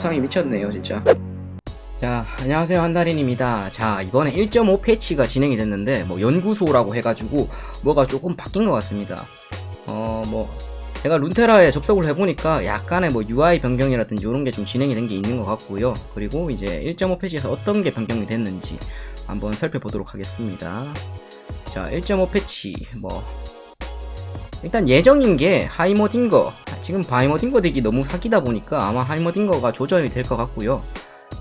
영상이 미쳤네요 진짜. 자 안녕하세요 한달인입니다. 자 이번에 1.5 패치가 진행이 됐는데 뭐 연구소라고 해가지고 뭐가 조금 바뀐 것 같습니다. 어 뭐 제가 룬테라에 접속을 해보니까 약간의 뭐 UI 변경이라든지 이런 게 좀 진행이 된 게 있는 것 같고요. 그리고 이제 1.5 패치에서 어떤 게 변경이 됐는지 한번 살펴보도록 하겠습니다. 자 1.5 패치 뭐 일단 예정인 게 하이머딩거 지금 바이머딩거 덱이 너무 사기다 보니까 아마 하이머딩거가 조절이 될 것 같고요.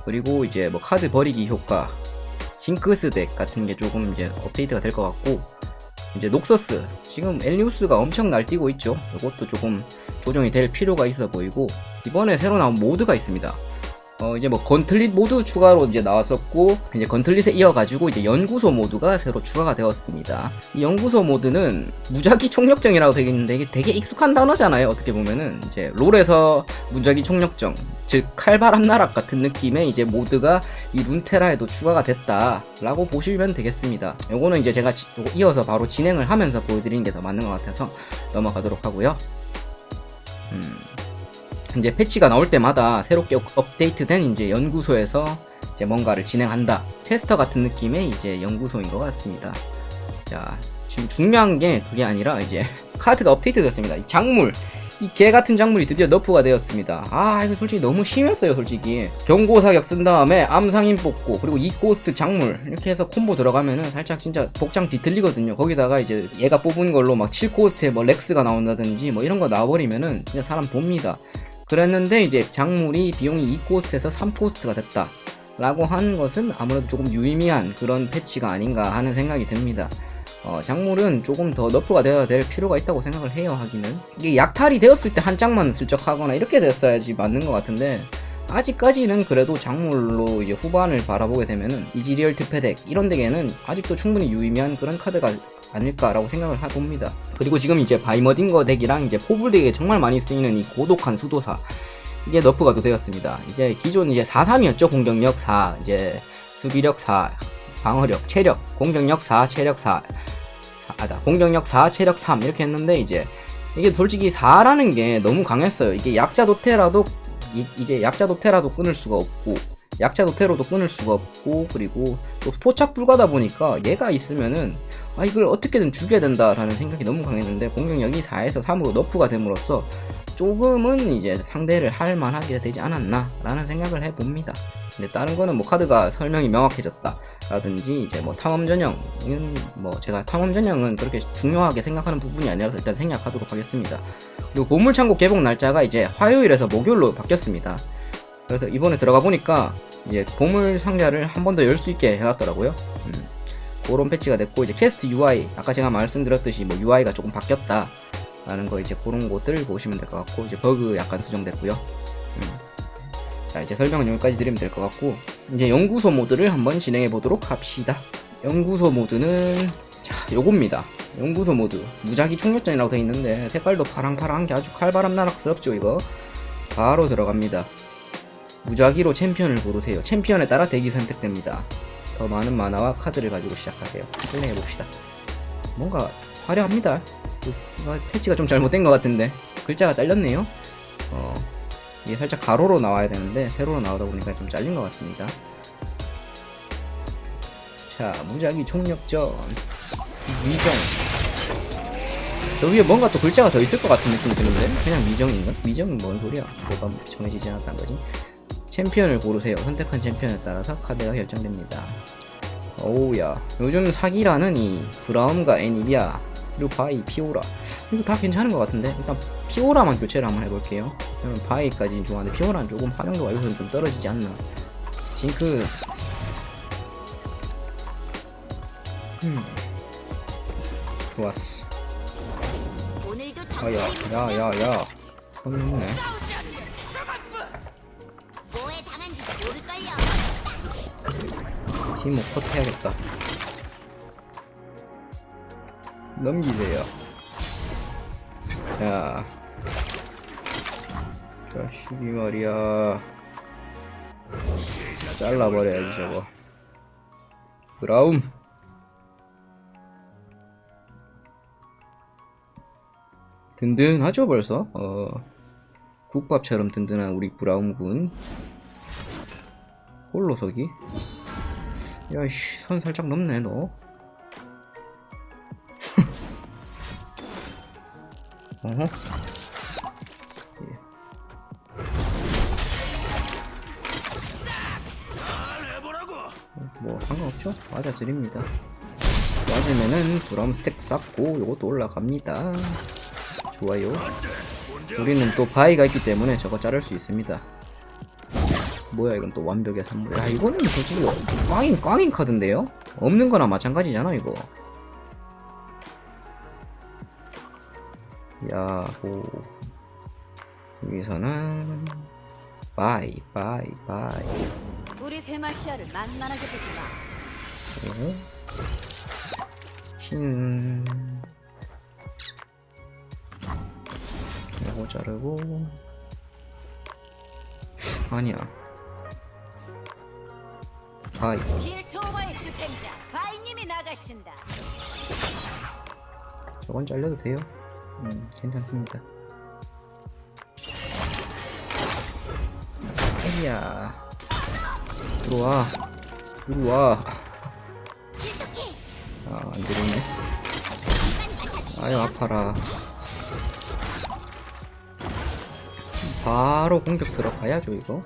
그리고 이제 뭐 카드 버리기 효과 징크스 덱 같은 게 조금 이제 업데이트가 될 것 같고 이제 녹서스. 지금 엘리우스가 엄청 날뛰고 있죠. 이것도 조금 조정이 될 필요가 있어 보이고 이번에 새로 나온 모드가 있습니다 어 이제 뭐 건틀릿 모드 추가로 이제 나왔었고 이제 건틀릿에 이어가지고 이제 연구소 모드가 새로 추가가 되었습니다. 이 연구소 모드는 무작위 총력정이라고 되어 있는데 이게 되게 익숙한 단어잖아요. 어떻게 보면은 이제 롤에서 무작위 총력정 즉 칼바람 나락 같은 느낌의 이제 모드가 이 룬테라에도 추가가 됐다라고 보시면 되겠습니다. 요거는 이제 제가 이어서 바로 진행을 하면서 보여드리는 게 더 맞는 것 같아서 넘어가도록 하고요. 음. 이제 패치가 나올 때마다 새롭게 업- 업데이트된 이제 연구소에서 이제 뭔가를 진행한다. 테스터 같은 느낌의 이제 연구소인 것 같습니다. 자, 지금 중요한 게 그게 아니라 이제 카드가 업데이트 됐습니다. 이 작물. 이 개 같은 작물이 드디어 너프가 되었습니다. 아, 이거 솔직히 너무 심했어요, 솔직히. 경고 사격 쓴 다음에 암상인 뽑고, 그리고 이 고스트 작물. 이렇게 해서 콤보 들어가면은 살짝 진짜 복장 뒤틀리거든요. 거기다가 이제 얘가 뽑은 걸로 막 7코스트에 뭐 렉스가 나온다든지 뭐 이런 거 나와버리면은 진짜 사람 봅니다. 그랬는데 이제 작물이 비용이 2코스트에서 3코스트가 됐다. 라고 하는 것은 아무래도 조금 유의미한 그런 패치가 아닌가 하는 생각이 듭니다. 어, 작물은 조금 더 너프가 되어야 될 필요가 있다고 생각을 해요, 하기는. 이게 약탈이 되었을 때 한 장만 슬쩍 하거나 이렇게 됐어야지 맞는 것 같은데, 아직까지는 그래도 작물로 이제 후반을 바라보게 되면은 이지리얼 트패덱 이런 덱에는 아직도 충분히 유의미한 그런 카드가 아닐까라고 생각을 해봅니다. 그리고 지금 이제 바이머딩거 덱이랑 이제 포블 덱에 정말 많이 쓰이는 이 고독한 수도사 이게 너프가 또 되었습니다. 이제 기존 이제 4-3이었죠. 공격력 4, 이제 수비력 4, 방어력, 체력, 공격력 4, 체력 4, 아다 공격력 4, 체력 3 이렇게 했는데 이제 이게 솔직히 4라는 게 너무 강했어요. 이게 약자 도태라도 이, 이제 약자 도태라도 끊을 수가 없고 약자 도태로도 끊을 수가 없고 그리고 또 포착 불가다 보니까 얘가 있으면은 아 이걸 어떻게든 죽여야 된다라는 생각이 너무 강했는데 공격력이 4에서 3으로 너프가 됨으로써 조금은 이제 상대를 할 만하게 되지 않았나 라는 생각을 해봅니다. 근데 다른 거는 뭐 카드가 설명이 명확해졌다 라든지 이제 뭐 탐험 전형은 뭐 제가 탐험 전형은 그렇게 중요하게 생각하는 부분이 아니라서 일단 생략하도록 하겠습니다 그리고 보물창고 개봉 날짜가 이제 화요일에서 목요일로 바뀌었습니다 그래서 이번에 들어가 보니까 이제 보물 상자를 한 번 더 열 수 있게 해놨더라고요 음. 그런 패치가 됐고 이제 캐스트 UI 아까 제가 말씀드렸듯이 뭐 UI가 조금 바뀌었다 라는 거 이제 그런 것들 보시면 될 것 같고 이제 버그 약간 수정됐고요 음. 자 이제 설명은 여기까지 드리면 될 것 같고 이제 연구소 모드를 한번 진행해 보도록 합시다 연구소 모드는 자 요겁니다 연구소 모드 무작위 총력전이라고 되어 있는데 색깔도 파랑파랑한 게 아주 칼바람 나락스럽죠 이거 바로 들어갑니다 무작위로 챔피언을 고르세요 챔피언에 따라 덱이 선택됩니다 더 많은 만화와 카드를 가지고 시작하세요. 플레이해봅시다. 뭔가 화려합니다. 패치가 좀 잘못된 것 같은데 글자가 잘렸네요. 어, 이게 살짝 가로로 나와야 되는데 세로로 나오다 보니까 좀 잘린 것 같습니다. 자, 무작위 총력전 위정. 저 위에 뭔가 또 글자가 더 있을 것 같은 느낌이 드는데 그냥 위정인가? 위정은 뭔 소리야? 뭐가 정해지지 않았단 거지? 챔피언을 고르세요. 선택한 챔피언에 따라서 카드가 결정됩니다. 오우야. 요즘 사기라는 이 브라움과 애니비아 그리고 바이, 피오라 이거 다 괜찮은 것 같은데 일단 피오라만 교체를 한번 해볼게요. 저는 바이까지 좋아하는데 피오라는 조금 활용도가 여기서는 좀 떨어지지 않나. 징크스. 음. 좋았어. 아야, 야, 야, 야. 손 있네. 뭐에 당한지 모를걸요. 팀컷 해야겠다. 넘기세요. 자. 자식이 말이야. 잘라버려야지, 저거. 브라움. 든든하죠, 벌써? 어. 국밥처럼 든든한 우리 브라움군 홀로서기 야이씨 선 살짝 넘네 너 어허 뭐 상관없죠? 맞아드립니다 맞으면은 브라움 스택 쌓고 요것도 올라갑니다 좋아요. 우리는 또 바위가 있기 때문에 저거 자를 수 있습니다. 뭐야 이건 또 완벽의 산물 야. 이거는 솔직히 꽝인 꽝인 카드인데요? 없는 거나 마찬가지잖아 이거. 야호. 여기서는 바이 바이 바이 우리 대마시아를 만만하게 보지 마. 흰 자르고. 아니야. 나가신다. 저건 잘려도 돼요. 음 괜찮습니다. 아이야. 들어와. 들어와. 아 안되겠네. 아유 아파라 바로 공격 들어가야죠 이거.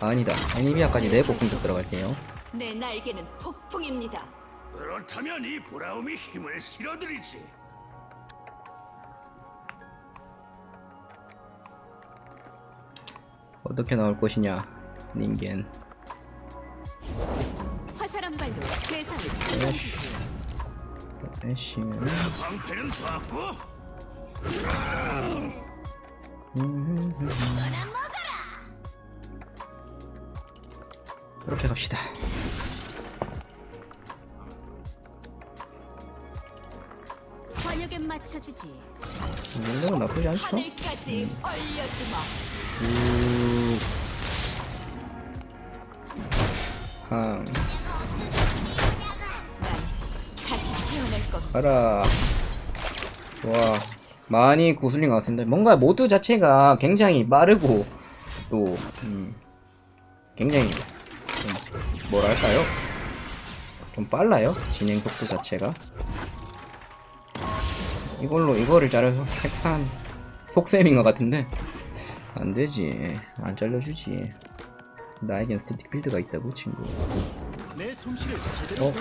아니다. 애니비아까지 내고 공격 들어갈게요. 내 날개는 폭풍입니다. 그렇다면 이 브라움이 힘을 실어드리지. 어떻게 나올 것이냐 닌겐. 화살한 발로 세상을 애쉬 애쉬면 방패는 받고 그렇게 갑시다 맞춰주지. 이 정도면 나쁘지 않죠? 하늘까지 얼려주마. 쭉 항, 난 다시 태어날 겁니다. 가라 와 많이 구슬린 것 같습니다. 뭔가 모드 자체가 굉장히 빠르고 또 음, 굉장히 좀 뭐랄까요? 좀 빨라요 진행 속도 자체가. 이걸로 이거를 자르서 핵산 속셈인 것 같은데. 안 되지. 안 잘라주지. 나에겐 스태틱 필드가 있다고 친구. 어?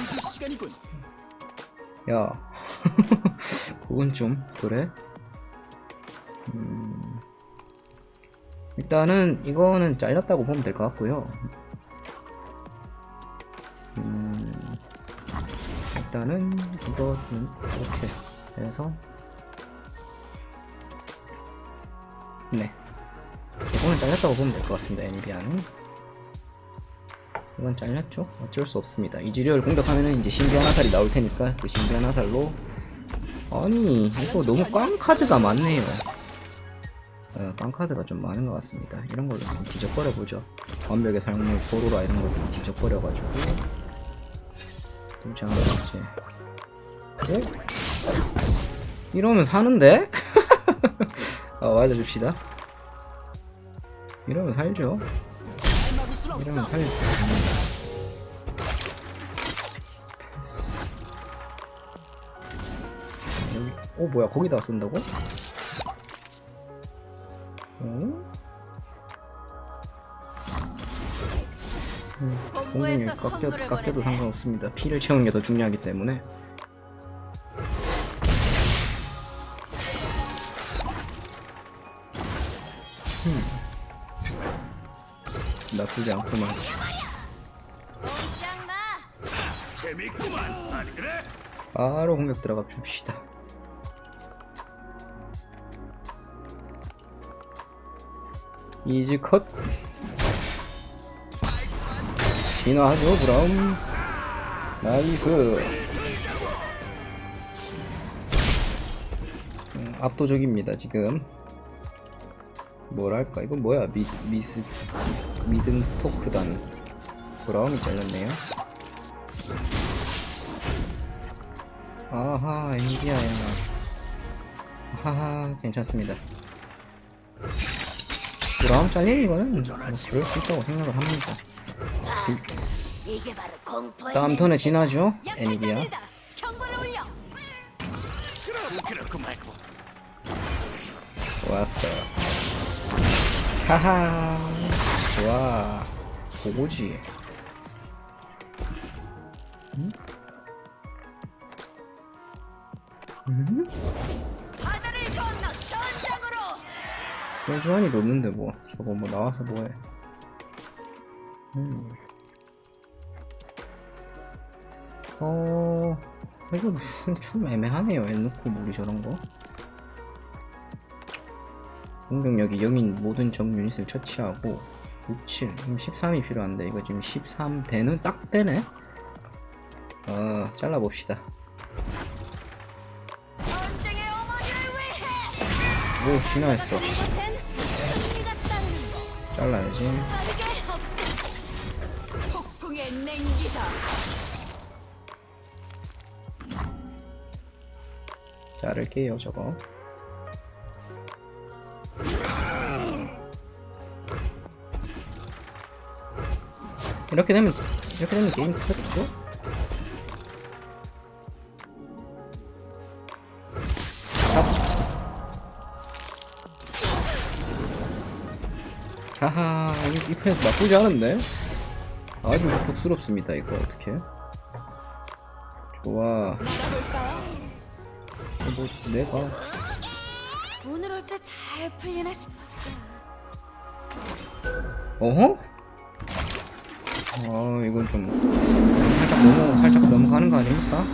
야, 그건 좀 그래. 음, 일단은 이거는 잘렸다고 보면 될 것 같고요. 음, 일단은 이거는 이렇게 해서 네, 이거는 잘렸다고 보면 될 것 같습니다. 엔비아는. 이건 잘렸죠? 어쩔 수 없습니다. 이즈리얼 공격하면은 이제 신비한 화살이 나올 테니까 그 신비한 화살로 아니 이거 너무 꽝 카드가 많네요. 어, 꽝 카드가 좀 많은 것 같습니다. 이런 걸로 좀 뒤적거려 보죠. 완벽의 삶의 포로라 이런 걸좀 뒤적거려 가지고 도장 이제 어? 이러면 사는데? 아 맞아줍시다. 이러면 살죠. 이러면 살죠. 여기, 어 뭐야 거기다 쏜다고? 어? 음, 공중에 깎여, 깎여도 보내네. 상관없습니다. 피를 채우는 게 더 중요하기 때문에. 음. 나쁘지 않구만. 바로 공격 들어가 줍시다. 이즈 컷. 진화하죠, 브라움. 나이스. 음, 압도적입니다, 지금. 뭐랄까, 이건 뭐야, 미, 미스, 미든 스토크단. 브라움이 잘렸네요. 아하 엔디아야 하하 괜찮습니다 브라움 잘리는 거는 뭐 그럴 수 있다고 생각을 합니다. 다음 턴에 지나죠? 애니비아. 좋았어. 하하. 좋아. 보고지. 음? 음? 세주안이 높는데 뭐. 저거 뭐 나와서 뭐해. 음. 어... 이거 참- 참 애매하네요. 해놓고 무리 저런거. 공격력이 0인 모든 적 유닛을 처치하고 67 그럼 13이 필요한데 이거 지금 13 되는 딱 되네? 어 잘라봅시다. 오 진화했어 잘라야지. 폭풍의 냉기다. 자를게요 저거 이렇게 되면 이렇게 되면 게임 터졌죠? 펜스 나쁘지 않은데? 아주 족스럽습니다 이거 어떻게 좋아 나가볼까요? 뭐 내가 오늘 잘 풀리나. 어허? 아 이건 좀 살짝 넘어 살짝 넘어가는 거 아닙니까?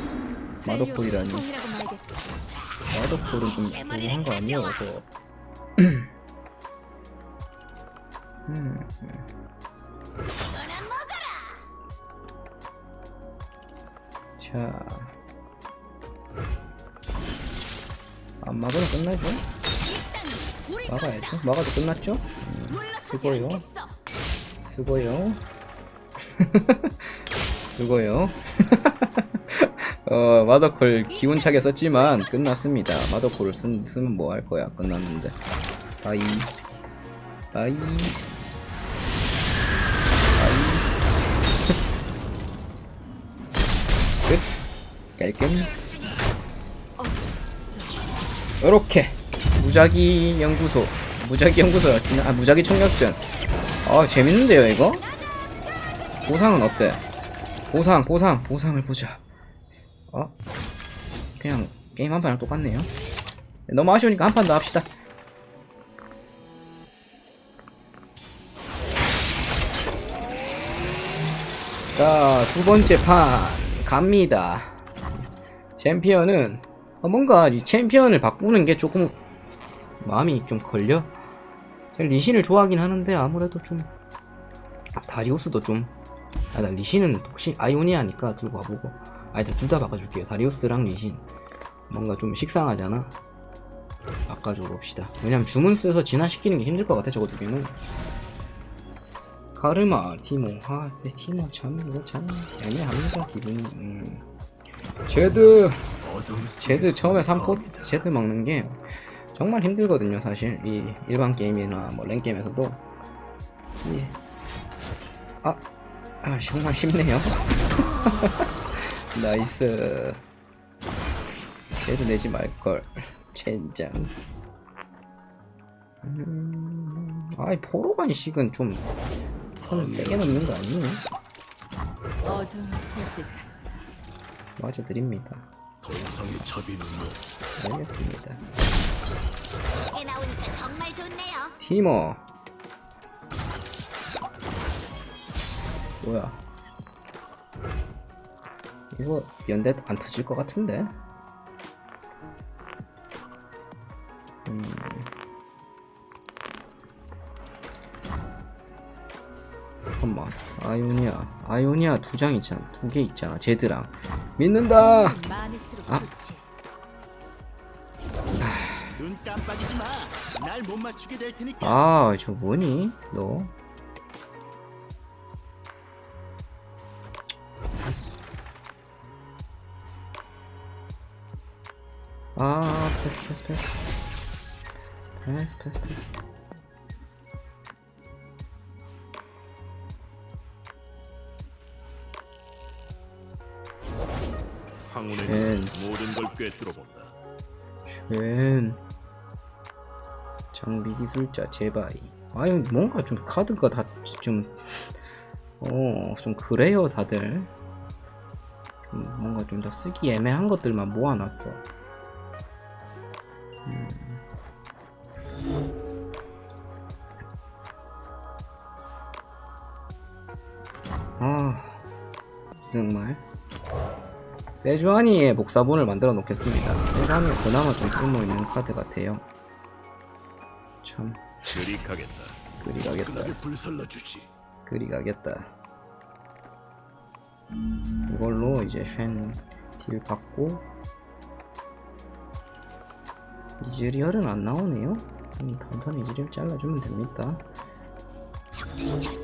마더폴이라니. 마더폴은 좀 너무한 거 아니에요 음. 자 안 막으로 끝나죠? 우리 막아야죠 막아도 끝났죠? 수고요. 않겠어. 수고요. 수고요. 어, 마더콜 기운차게 썼지만 끝났습니다. 마더콜을 쓴, 쓰면 뭐 할 거야. 끝났는데. 바이. 바이. 끝. 깔끔. 요렇게. 무작위 연구소. 무작위 연구소. 아, 무작위 총력전. 아 재밌는데요 이거? 보상은 어때? 보상 보상 보상을 보자 어? 그냥 게임 한 판이랑 똑같네요 너무 아쉬우니까 한 판 더 합시다 자 두 번째 판 갑니다. 챔피언은 어, 뭔가 이 챔피언을 바꾸는 게 조금 마음이 좀 걸려? 리신을 좋아하긴 하는데 아무래도 좀 다리우스도 좀 아 나 리신은 혹시 아이오니아니까 들고 와보고. 아니 둘다 바꿔줄게요. 다리우스랑 리신. 뭔가 좀 식상하잖아. 바꿔줘 봅시다. 왜냐면 주문 써서 진화시키는 게 힘들 것 같아 저거 두 개는 카르마 티모. 아 티모 참 이거 참 애매합니다 기분이. 음. 제드 제드 처음에 3코 제드 먹는 게 정말 힘들거든요 사실. 이 일반 게임이나 뭐 랭게임에서도. 예. 아, 아 정말 쉽네요. 나이스. 제드 내지 말걸. 젠장. 음... 아이 포로반식은 좀 선을 세게 넘는 거 아니에요? 맞아 드립니다. 더 이상의 자비는 뭐 알겠습니다. 이게 나오니까 정말 좋네요. 티머! 뭐야? 이거 연대 안 터질 것 같은데? 음. 잠깐만. 아이오니아. 아이오니아 두 장 있잖아. 두 개 있잖아. 제드랑. 믿는다! 아. 테니까. 아저 뭐니? 너? 아 패스 패스 패스. 패스 패스 패스 황혼의 쉔. 모든 걸 꿰뚫어본다. 쉔 장비 기술자 제바이 아유 뭔가 좀 카드가 다 좀 어 좀 그래요 다들 좀 뭔가 좀 더 쓰기 애매한 것들만 모아놨어 세주아니의 복사본을 만들어 놓겠습니다. 세주아니가 그나마 좀 쓸모 있는 카드 같아요. 참 그리 가겠다. 그리 가겠다. 불살라 주지. 그리 가겠다. 이걸로 이제 쉔딜 받고 이즈리얼은 안 나오네요. 음, 단단 이즈리얼 잘라주면 됩니다. 적들이 절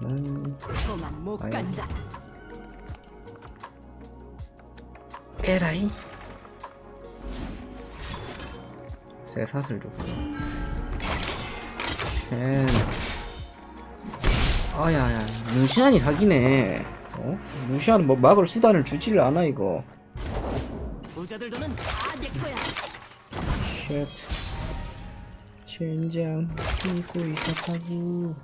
도망 못 아유. 간다. 에라이 새 사슬 줬고 쉔 아야야 루시안이 사기네 어? 루시안 뭐 막을 수단을 주지를 않아 이거 부자들 돈은 다내 거야. 쉣 젠장 믿고 있었다고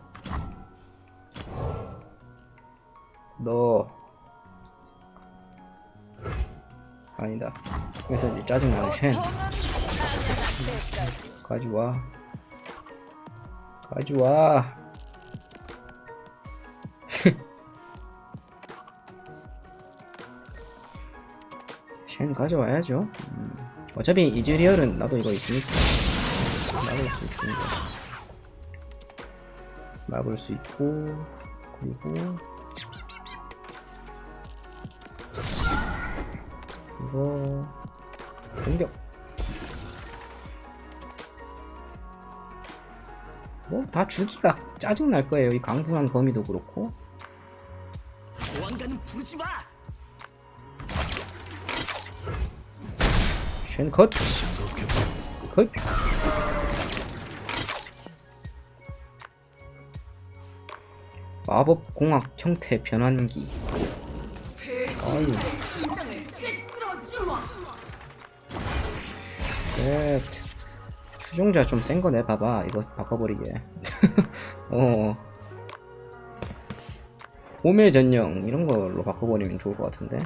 너. 아니다. 그래서 이제 짜증나는 쉔. 가져와 가져와 쉔 가져와야죠. 음. 어차피 이즈리얼은 나도 이거 있으니까. 막을 수 있습니다. 막을 수 있고 그리고 이거 공격 뭐 다 주기가 짜증 날 거예요 이 강분한 거미도 그렇고 보안관은 부르지 마. 쉔 컷! 컷! 마법 공학 형태 변환기 아유 셋 추종자 좀 센거 내봐봐 이거 바꿔버리게 어 봄의 전령 이런 걸로 바꿔버리면 좋을 것 같은데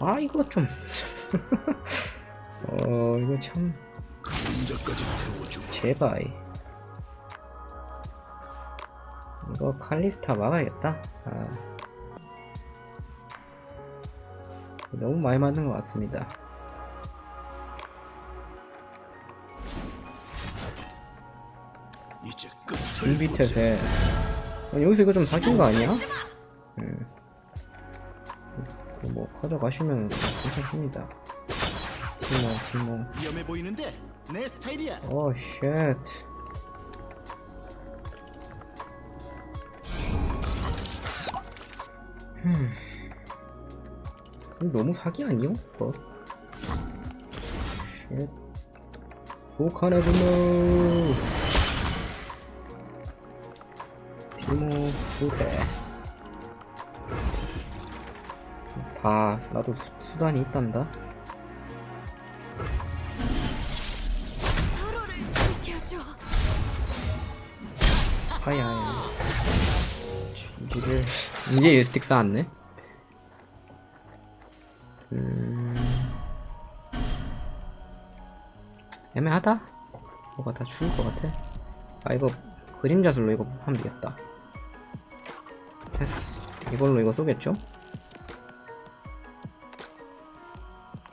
아 이거 좀 어, 이거 참. 제발. 이거 칼리스타 막아야겠다. 아. 너무 많이 맞는 것 같습니다. 끝. 준비태세. 어, 여기서 이거 좀 사귄 거 아니야? 음. 뭐, 가져가시면 괜찮습니다. 위험해 보이는데 내 스타일이야. 오, 쉣. 흠. 이거 너무 사기 아니요? 뭐? 쉣. 분노. 티모 부대. 다 나도 수, 수단이 있단다. 서로를 지켜줘. 하야 이제 이제 유스틱 쌓았네. 음. 애매하다? 뭐가 다 죽을 것 같아? 아 이거 그림자술로 이거 하면 되겠다 됐어. 이걸로 이거 쏘겠죠?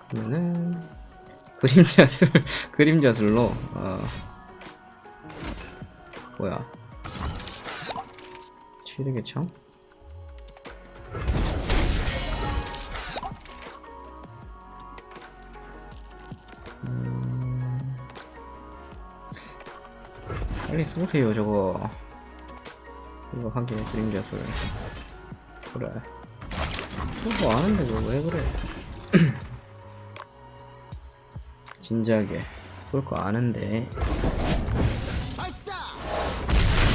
그러면은 그림자술 그림자술로 어. 뭐야? 치르겠죠? 음... 빨리 쏘세요 저거 이거 하기에 그림자 술 그래. 그거 아는데 그거 왜 그래? 진작에 쏠거 아는데.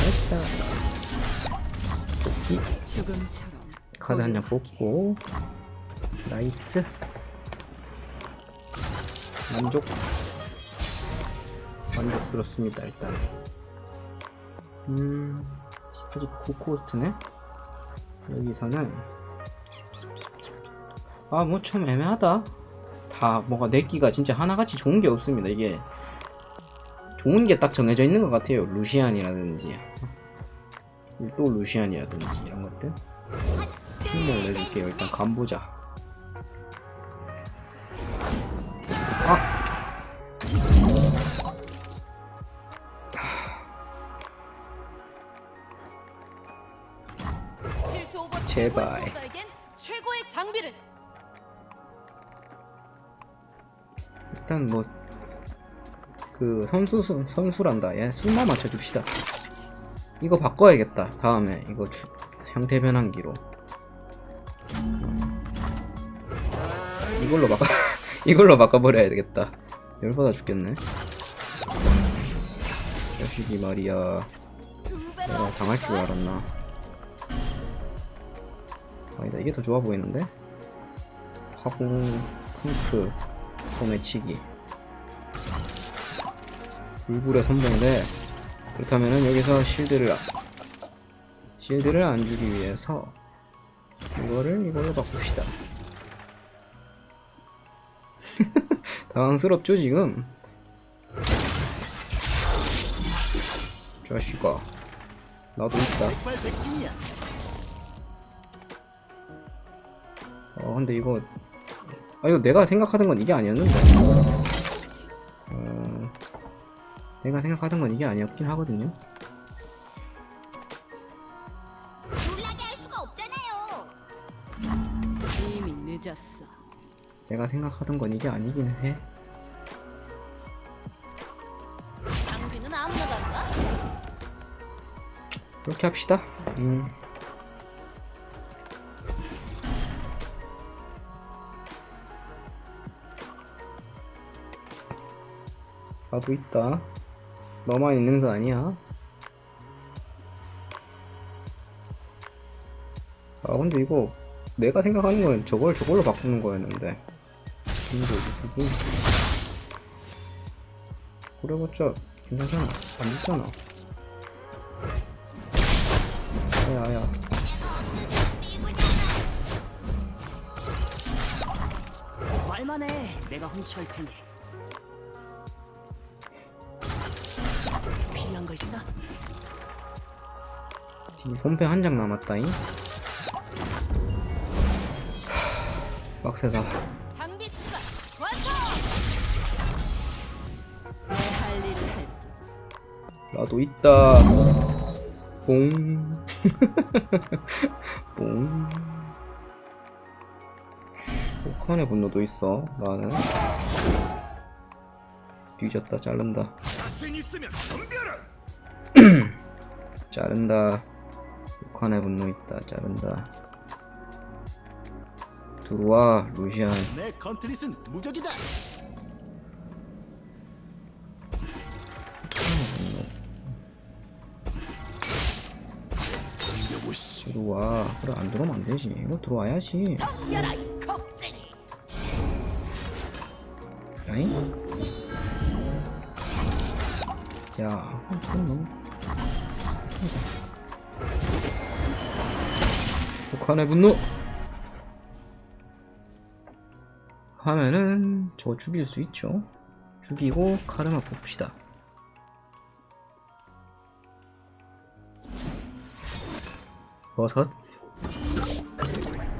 됐다. 죽음처럼 카드 한 장 뽑고. 나이스. 만족. 만족스럽습니다 일단. 음 아직 9코스트네 여기서는 아 뭐 좀 애매하다 다 뭐가 내기가 진짜 하나같이 좋은 게 없습니다 이게 좋은 게 딱 정해져 있는 것 같아요 루시안이라든지 또 루시안이라든지 이런 것들 신경을 내줄게요. 일단 간보자. 아! 제발. 최고의 장비를 일단 뭐, 그, 선수, 선수란다. 얘 술만 맞춰 줍시다. 이거 바꿔야겠다. 다음에. 이거 주, 형태 변환기로. 이걸로 바꿔, 이걸로 바꿔버려야 되겠다. 열받아 죽겠네. 자식이 말이야. 내가 당할 줄 알았나. 아니다, 이게 더 좋아 보이는데? 화공, 핑크, 소매치기. 불불의 선봉대. 그렇다면은 여기서 실드를, 아- 실드를 안 주기 위해서 이거를 이걸로 바꿉시다. 당황스럽죠, 지금? 자식아. 나도 있다. 근데 이거 아 이거 내가 생각하던 건 이게 아니었는데 어 내가 생각하던 건 이게 아니었긴 하거든요 놀라게 할 수가 없잖아요. 이미 늦었어. 내가 생각하던 건 이게 아니긴 해 장비는. 그렇게 합시다 음 나도 있다. 너만 있는 거 아니야? 아 근데 이거 내가 생각하는 거는 저걸 저걸로 바꾸는 거였는데. 이거 무슨 그래봤자 괜찮잖아 안 죽잖아. 야야. 해. 내가 훔쳐올 테니. 있어? 뒤 손패 한장 남았다잉 하, 빡세다 장비 추가 완성. 내할 일을 할 듯. 나도 있다 봉 봉. 혹한의 분노도 있어 나는 뒤졌다 자른다 자신 있으면 덤벼라. 자른다. 혹한의 분노 있다. 자른다. 들어와 루시안. 내 컨트릿은 무적이다. 들어와. 그래 안 들어오면 안 되지. 이거 들어와야지. 아잉? 야, 그건 너무 세다. 북한의 분노! 하면은 저 죽일 수 있죠. 죽이고 카르마 뽑읍시다. 버섯.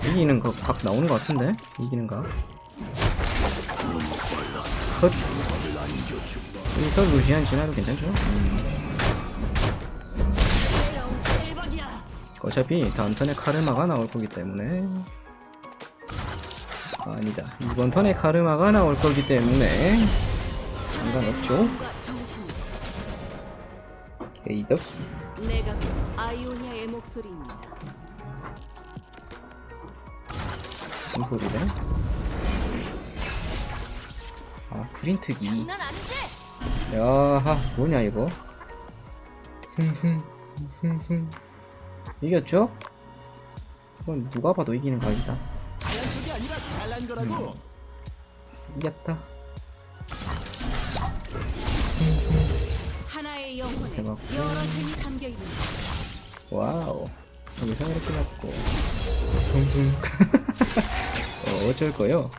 이기는 거 각 나오는 거 같은데? 이기는가? 컷. 여기서 루시안 지나도 괜찮죠? 음. 어차피 다음 턴에 카르마가 나올 거기 때문에 아니다 이번 턴에 카르마가 나올 거기 때문에 상관없죠. 에이덕 내가 아이오니아의 목소리입니다. 무슨 소리래? 아 프린트기? 야하 뭐냐 이거 흠흠 흠흠 이겼죠? 그건 누가 봐도 이기는 각이다. 거라고. 이겼다. 하나의 영혼에 대박. 여러 생이 담겨 있는 와우. 여기서 이렇게 잡고. 둥둥. 어, 어쩔 거요?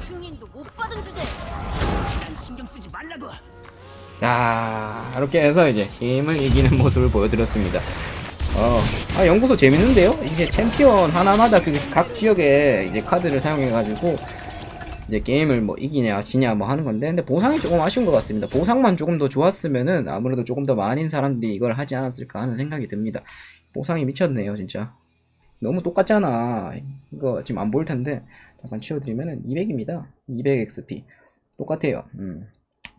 승인도 못 받은 주제. 난 신경 쓰지 말라고. 자, 이렇게 해서 이제 게임을 이기는 모습을 보여드렸습니다. 어, 아, 연구소 재밌는데요? 이게 챔피언 하나마다 그 각 지역에 이제 카드를 사용해가지고 이제 게임을 뭐 이기냐, 지냐 뭐 하는 건데, 근데 보상이 조금 아쉬운 것 같습니다. 보상만 조금 더 좋았으면은 아무래도 조금 더 많은 사람들이 이걸 하지 않았을까 하는 생각이 듭니다. 보상이 미쳤네요, 진짜. 너무 똑같잖아. 이거 지금 안 보일 텐데, 잠깐 치워드리면은 200입니다. 200 XP. 똑같아요. 음.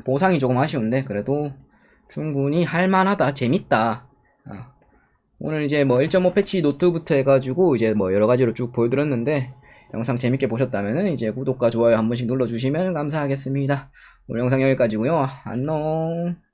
보상이 조금 아쉬운데 그래도 충분히 할만하다 재밌다. 아, 오늘 이제 뭐 1.5 패치 노트부터 해가지고 이제 뭐 여러 가지로 쭉 보여드렸는데 영상 재밌게 보셨다면은 이제 구독과 좋아요 한 번씩 눌러주시면 감사하겠습니다. 오늘 영상 여기까지고요. 안녕